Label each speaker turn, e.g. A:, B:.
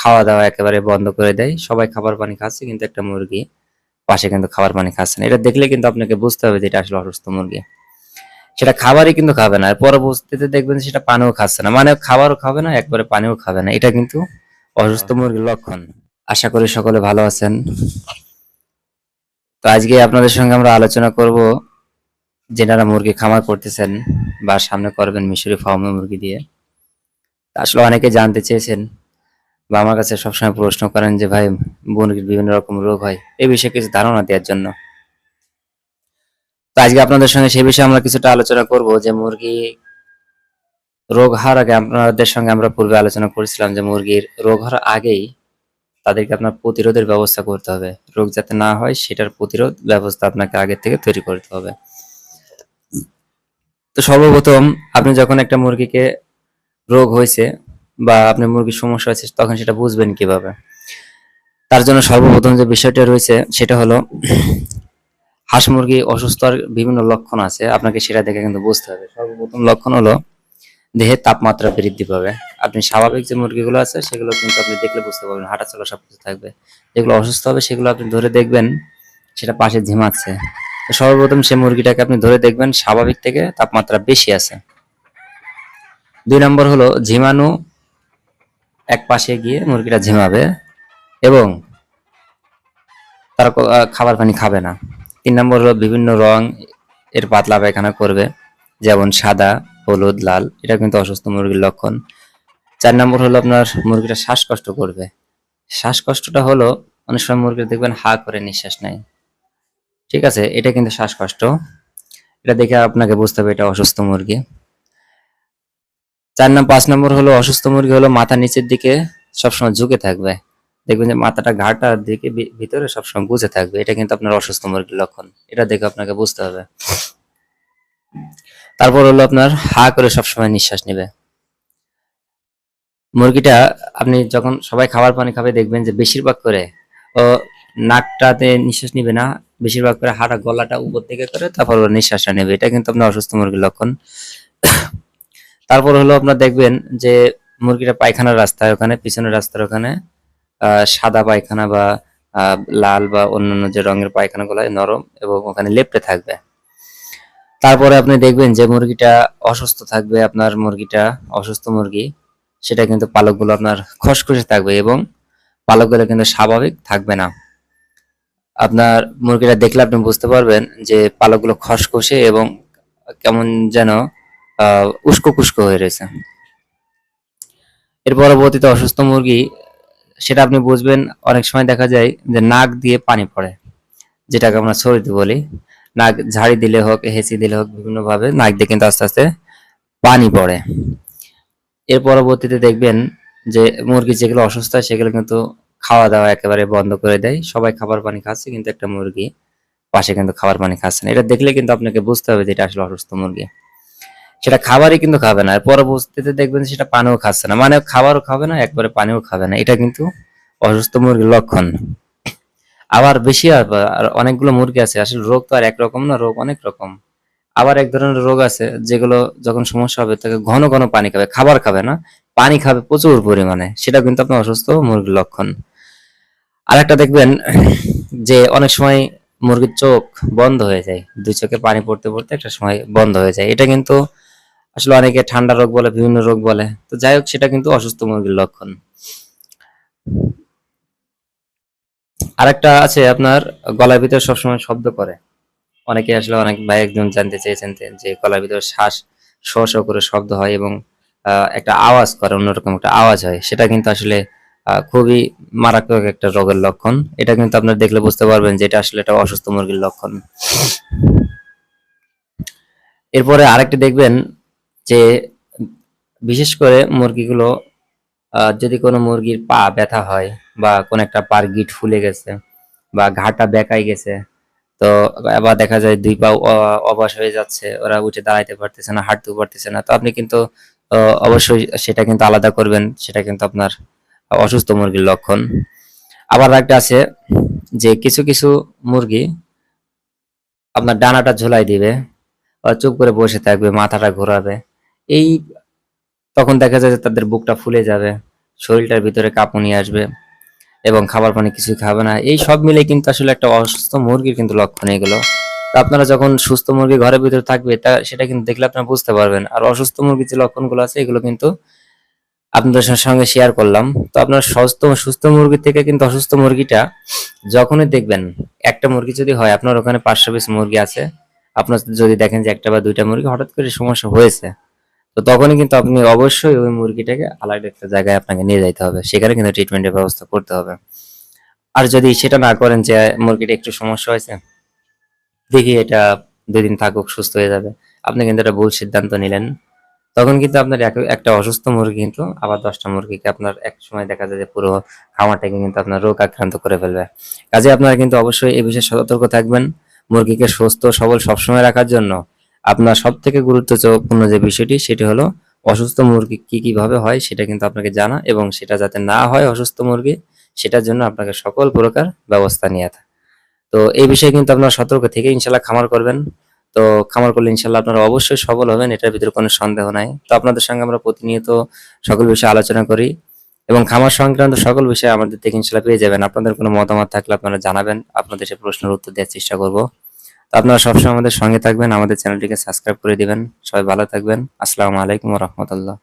A: খাওয়া দাওয়া একেবারে বন্ধ করে দেয়। সবাই খাবার পানি খাচ্ছে কিন্তু একটা মুরগি পাশে কিন্তু খাবার পানি খাচ্ছে না। এটা দেখলে কিন্তু আপনাকে বুঝতে হবে যে এটা আসলে অসুস্থ মুরগি। সেটা খাবারই কিন্তু খাবে না। আর পরবর্তীতে দেখবেন সেটা পানিও খাচ্ছে না। মানে খাবারও খাবে না একবারে পানিও খাবে না। এটা কিন্তু অসুস্থ মুরগির লক্ষণ। আশা করি সকলে ভালো আছেন। তো আজকে আপনাদের সঙ্গে আমরা আলোচনা করব যেনারা মুরগি খামার করতেছেন বা সামনে করবেন মিশরি ফার্মে মুরগি দিয়ে। আসলে অনেকে জানতে চেয়েছেন বা আমার কাছে সবসময় প্রশ্ন করেন যে, ভাই মুরগির বিভিন্ন রকম রোগ হয়? এই বিষয়ে কিছু ধারণা দেওয়ার জন্য। তো আজকে আপনাদের সঙ্গে সেই বিষয়ে আমরা কিছুটা আলোচনা করব যে, মুরগি রোগ হওয়ার আগে আপনাদের সঙ্গে আমরা পূর্বে আলোচনা করেছিলাম যে, মুরগির রোগ হওয়ার আগেই তাদেরকে আপনার প্রতিরোধের ব্যবস্থা করতে হবে। রোগ যাতে না হয়, সেটার প্রতিরোধ ব্যবস্থা আপনাকে আগে থেকে তৈরি করতে হবে। তো সর্বপ্রথম আপনি যখন একটা মুরগিকে রোগ হয়েছে বা আপনার মুরগির সমস্যা হয়েছে, তখন সেটা বুঝবেন কীভাবে। তার জন্য সর্বপ্রথম যে বিষয়টা রয়েছে, সেটা হলো হাঁস মুরগি অসুস্থর বিভিন্ন লক্ষণ আছে, আপনাকে সেটা দেখে কিন্তু বুঝতে হবে। সর্বপ্রথম লক্ষণ হলো দেহের তাপমাত্রা বৃদ্ধি পাবে। আপনি স্বাভাবিক যে মুরগিগুলো আছে, সেগুলো কিন্তু আপনি দেখলে বুঝতে পারবেন হাঁটা চলা সব কিছু থাকবে। যেগুলো অসুস্থ হবে, সেগুলো আপনি ধরে দেখবেন, সেটা পাশে ঝিমাচ্ছে। সর্বপ্রথম সেই মুরগিটাকে আপনি ধরে দেখবেন, স্বাভাবিক থেকে তাপমাত্রা বেশি আছে। দুই নম্বর হলো ঝিমানো এক পাশে গিয়ে মুরগিটা ঝিমাবে এবং তারা খাবার পানি খাবে না। তিন নম্বর হলো বিভিন্ন রং এর পাতলা পায়খানা করবে, যেমন সাদা, হলুদ, লাল। এটা কিন্তু অসুস্থ মুরগির লক্ষণ। চার নম্বর হলো আপনার মুরগিটা শ্বাসকষ্ট করবে। শ্বাসকষ্টটা হলো অনেক সময় মুরগি দেখবেন হা করে নিঃশ্বাস নেয়। ঠিক আছে? এটা কিন্তু শ্বাসকষ্ট। এটা দেখে আপনাকে বুঝতে হবে এটা অসুস্থ মুরগি। চার নম্বর পাঁচ নম্বর হলো অসুস্থ মুরগি হলো মাথা নিচের দিকে সবসময় ঝুঁকে থাকবে। দেখবেন যে মাথাটা ঘাটার দিকে ভিতরে সবসময় গুজে থাকবে। এটা কিন্তু আপনার অসুস্থ মুরগির লক্ষণ। এটা দেখে আপনাকে বুঝতে হবে। তারপর হলো আপনার হা করে সবসময় নিঃশ্বাস নেবে। মুরগিটা আপনি যখন সবাই খাবার পানি খাবে, দেখবেন যে বেশিরভাগ করে, ও নাকটাতে নিঃশ্বাস নিবে না। বেশিরভাগ করে হাঁটা, গলাটা উপর দিকে করে, তারপর নিঃশ্বাসটা নেবে। এটা কিন্তু আপনার অসুস্থ মুরগির লক্ষণ। তারপর হলো আপনার দেখবেন যে মুরগিটা পায়খানার রাস্তায় ওখানে, পিছনের রাস্তার ওখানে সাদা পায়খানা বা লাল বা অন্যান্য যে রঙের পায়খানাগুলো নরম এবং ওখানে লেপ্টে থাকবে। তারপরে আপনি দেখবেন যে মুরগিটা অসুস্থ থাকবে, আপনার মুরগিটা অসুস্থ মুরগি, সেটা কিন্তু পালকগুলো আপনার খসখসে থাকবে এবং পালকগুলো কিন্তু স্বাভাবিক থাকবে না। আপনার মুরগিটা দেখলে আপনি বুঝতে পারবেন যে পালকগুলো খসখসে এবং কেমন যেন উস্কো কুস্কো হয়ে রয়েছে। এর পরবর্তীতে অসুস্থ মুরগি, সেটা আপনি বুঝবেন, অনেক সময় দেখা যায় যে নাক দিয়ে পানি পড়ে, যেটাকে আমরা সরিতে বলি। নাক ঝাড়ি দিলে হোক, হেঁচি দিলে হোক বিভিন্ন ভাবে নাক দিয়ে কিন্তু আস্তে আস্তে পানি পড়ে। এর পরবর্তীতে দেখবেন যে মুরগি যেগুলো অসুস্থ হয়, সেগুলো কিন্তু খাওয়া দাওয়া একেবারে বন্ধ করে দেয়। সবাই খাবার পানি খাচ্ছে, কিন্তু একটা মুরগি পাশে কিন্তু খাবার পানি খাচ্ছে না। এটা দেখলে কিন্তু আপনাকে বুঝতে হবে যে এটা আসলে অসুস্থ মুরগি। সেটা খাবারই কিন্তু খাবে না। আর পরবর্তীতে দেখবেন সেটা পানিও খাচ্ছে না। মানে খাবারও খাবে না, একবারে পানিও খাবে না। এটা কিন্তু অসুস্থ মুরগির লক্ষণ। আবার বেশি আর অনেকগুলো মুরগি আছে। আসলে রোগ তো আর একরকম না, রোগ অনেক রকম। আবার এক ধরনের রোগ আছে, যেগুলো যখন সমস্যা হবে তাকে ঘন ঘন পানি খাবে। খাবার খাবে না, পানি খাবে প্রচুর পরিমাণে। সেটা কিন্তু আপনার অসুস্থ মুরগির লক্ষণ। আর একটা দেখবেন যে অনেক সময় মুরগির চোখ বন্ধ হয়ে যায়। দুই চোখে পানি পড়তে পড়তে একটা সময় বন্ধ হয়ে যায়। এটা কিন্তু আসলে অনেকে ঠান্ডা রোগ বলে, বিভিন্ন রোগ বলে। তো যাই হোক, সেটা কিন্তু অসুস্থ মুরগির লক্ষণ। আরেকটা আছে আপনার, গলার ভিতরে সবসময় শব্দ করে অনেকে আসলে অনেক ভাই একজন জানতে চেয়েছেন যে- গলার ভিতরে শ্বাস শ শ করে শব্দ হয় এবং একটা আওয়াজ করে, অন্যরকম একটা আওয়াজ হয়। সেটা কিন্তু আসলে খুবই মারাত্মক একটা রোগের লক্ষণ। এটা কিন্তু আপনার দেখলে বুঝতে পারবেন যে, এটা আসলে একটা অসুস্থ মুরগির লক্ষণ। এরপরে আরেকটি দেখবেন যে বিশেষ করে মুরগিগুলো যদি কোনো মুরগির পা ব্যথা হয় বা কোনো একটা পার গিট ফুলে গেছে বা ঘাটা বেঁকাই গেছে, তো আবার দেখা যায় দুই পা অ- অবশ হয়ে যাচ্ছে, ওরা উঠে দাঁড়াইতে পারতেছে না, হাঁটতেও পারতেছে না। তো আপনি কিন্তু অবশ্যই সেটা কিন্তু আলাদা করবেন, সেটা কিন্তু আপনার অসুস্থ মুরগির লক্ষণ। আবার একটা আছে যে কিছু কিছু মুরগি আপনার ডানাটা ঝোলাই দিবে চুপ করে বসে থাকবে, মাথাটা ঘোরাবে। এই তখন দেখা যায় যে তাদের বুকটা ফুলে যাবে, শরীরটার ভিতরে কাঁপুনি আসবে এবং খাবার পানি কিছুই খাবে না। এই সব মিলে কিন্তু আসলে একটা অসুস্থ মুরগির কিন্তু লক্ষণ এগুলো। তো আপনারা যখন সুস্থ মুরগি ঘরের ভিতরে থাকবে, তা সেটা কিন্তু দেখলে আপনারা বুঝতে পারবেন। আর অসুস্থ মুরগির যে লক্ষণগুলো আছে, এগুলো কিন্তু আপনাদের সঙ্গে শেয়ার করলাম। তো আপনার সুস্থ সুস্থ মুরগি থেকে কিন্তু অসুস্থ মুরগিটা যখনই দেখবেন, একটা মুরগি যদি হয়, আপনার ওখানে পাঁচশো পিস মুরগি আছে। আপনার যদি দেখেন যে একটা বা দুইটা মুরগি হঠাৎ করে সমস্যা হয়েছে তো তখনই কিন্তু আপনি অবশ্যই ওই মুরগিটাকে আলাদা একটা জায়গায় আপনাকে নিয়ে যাইতে হবে। সেখানে কিন্তু ট্রিটমেন্টের ব্যবস্থা করতে হবে। আর যদি সেটা না করেন যে মুরগিটা একটু সমস্যা হয়েছে, দেখি এটা দুই দিন থাকুক, সুস্থ হয়ে যাবে। আপনি কিন্তু একটা ভুল সিদ্ধান্ত নিলেন। তখন কিন্তু আপনার এক- একটা অসুস্থ মুরগি কিন্তু আবার দশটা মুরগিকে আপনার এক সময় দেখা যায় যে পুরো খামারটাকে কিন্তু আপনার রোগ আক্রান্ত করে ফেলবে। কাজে আপনারা কিন্তু অবশ্যই এই বিষয়ে সতর্ক থাকবেন। মুরগিকে সুস্থ, সবল সবসময় রাখার জন্য। আপনার সব থেকে গুরুত্বপূর্ণ যে বিষয়টি, সেটি হলো অসুস্থ মুরগি কি কীভাবে হয় সেটা কিন্তু আপনাকে জানা এবং সেটা যাতে না হয় অসুস্থ মুরগি, সেটার জন্য আপনাকে সকল প্রকার ব্যবস্থা নিয়ে থাকে তো এই বিষয়ে কিন্তু আপনারা সতর্ক থেকে ইনশাল্লাহ খামার করবেন। তো খামার করলে ইনশাল্লাহ আপনারা অবশ্যই সফল হবেন, এটার ভিতরে কোনো সন্দেহ নাই। তো আপনাদের সঙ্গে আমরা প্রতিনিয়ত সকল বিষয়ে আলোচনা করি এবং খামার সংক্রান্ত সকল বিষয়ে আমাদের থেকে ইনশাল্লাহ পেয়ে যাবেন। আপনাদের কোনো মতামত থাকলে আপনারা জানাবেন। আপনাদের সে প্রশ্নের উত্তর দেওয়ার চেষ্টা করব। আপনারা সবসময় আমাদের সঙ্গে থাকবেন, আমাদের চ্যানেলটিকে সাবস্ক্রাইব করে দিবেন। সবাই ভালো থাকবেন। আসসালামু আলাইকুম রহমতুল্লাহ।